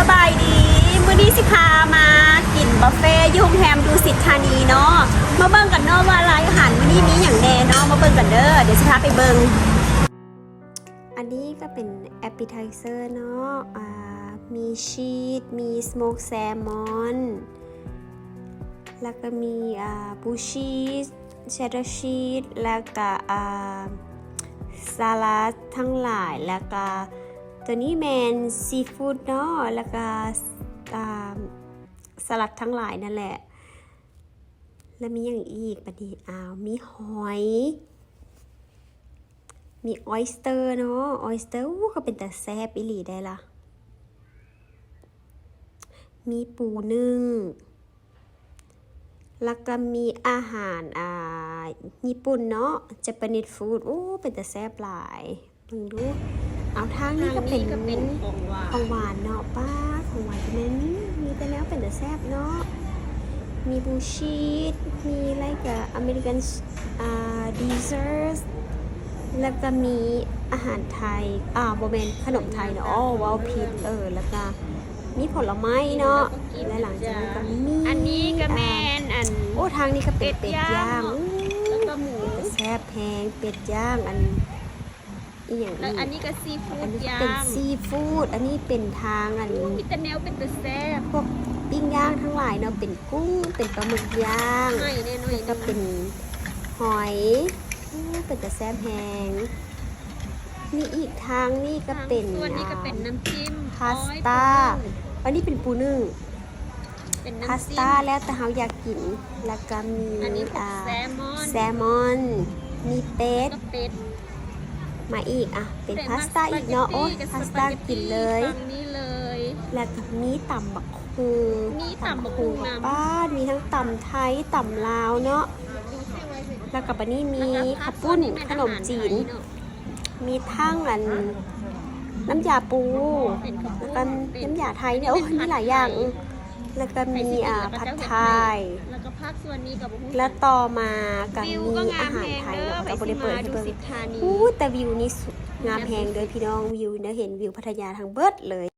สบายดี มื้อนี้สิพามากินบุฟเฟ่ต์ยุ่งแรมดูสิทธานีเนาะมาเบิ่งกันเนาะว่าร้านอาหารมื้อนี้มีอย่างแน่เนาะมาเบิ่งกันเด้อเดี๋ยวสิพาไปเบิ่งอันนี้ก็เป็นแอปเปิลเซอร์เนาะอ่ามีชีสมีสโมกแซลมอนแล้วก็มีอ่าบูชีสเชดดาร์ชีสแล้วก็อ่าสลัดทั้งหลายแล้วก็ ตัวนี้แมนซีฟู้ดเนาะแล้วก็สลัดทั้งหลายนั่นแหละ แล้วมีอย่างอีกปะดีอ้าว มีหอย มีออยสเตอร์เนาะออยสเตอร์อู้ก็เป็นแต่แซบอิหลีได้ละมีปูนึ่ง แล้วก็มีอาหารอ่าญี่ปุ่นเนาะจะเป็นนิดฟู้ดโอ้ เป็นแต่แซ่บหลายมึงดู เอาทางนี้ก็เป็นก็เป็นของหวานของหวานเนาะป้าของหวานก็แม่นมีแต่แล้วเป็นแต่แซ่บเนาะมีบูชีสมีอะไรกับอเมริกันอ่าดีเซอร์สแล้วก็มีอาหารไทย อ่าโบเมนขนมไทยเนาะอ๋อว้าวผิดเออ แล้วก็มีผลไม้เนาะ และหลังจากนั้นก็มี อันนี้ก็แมนอัน โอ้ ทางนี้ก็เป็นเป็ดย่างแล้วก็หมูแต่แซ่บแพงเป็ดย่างอัน อีอย่างแล้วอีอันกนี้ก็ซีฟู้อัดนนี้ย่าเป็นงซีฟู้ดอันนี้เป็นทางอันมีแต่แนวเป็นแต่แซ่บพวกปิ้งย่างทั้งหลายเนาะเป็นกุ้งเป็นปลาหมึกย่างให้แน่นอนแล้วก็เป็นหอยอู้เป็นแต่แซ่บแพงมีอีกทางนี่ก็เป็นส่วนนี้ก็เป็นอ่าน้ำจิ้มพาสต้าอันนี้เป็นปูนึ่งเป็นพาน้ำสจิ้มต้าแล้วแต่เราอยากกิน แล้วก็มีอันนี้เป็นอ่าแซลมอนแซลมอน มีเป็ดก็เป็ด มาอีกอะเป็นพาสต้าอีกเนาะโอ้ยพาสต้ากินเลยฝั่งนี้เลย แล้วก็มีตำบักคูมีตำบักหุ่งกับนำบ้านมีทั้งตำไทยตำลาวเนาะแล้วกับอันนี้มีแล้วก็ข้าวปุ้นเป็ขนมจีนอาหารไทยเอะมีทั้งอันน้ำยาปูเป็นข้าวปุ้แล้วนก็เป็นน้ำยาไทยเนี่ยโอ้ยมีหลายอย่าง แล้วก็มีอ่าผัดไทย แล้วก็ภาคส่วนนี้กับแล้วต่อมาก็วิวมีก็งาอามหารแพงไทยเด้อเนาะไปก็บสิริเปิมาดให้ดูเบิ่งสิทธานี อู้แต่วิวนี่สุดงามแพงเลยพี่น้องวิวเนะเห็นวิวพัทยาทางเบิดเลย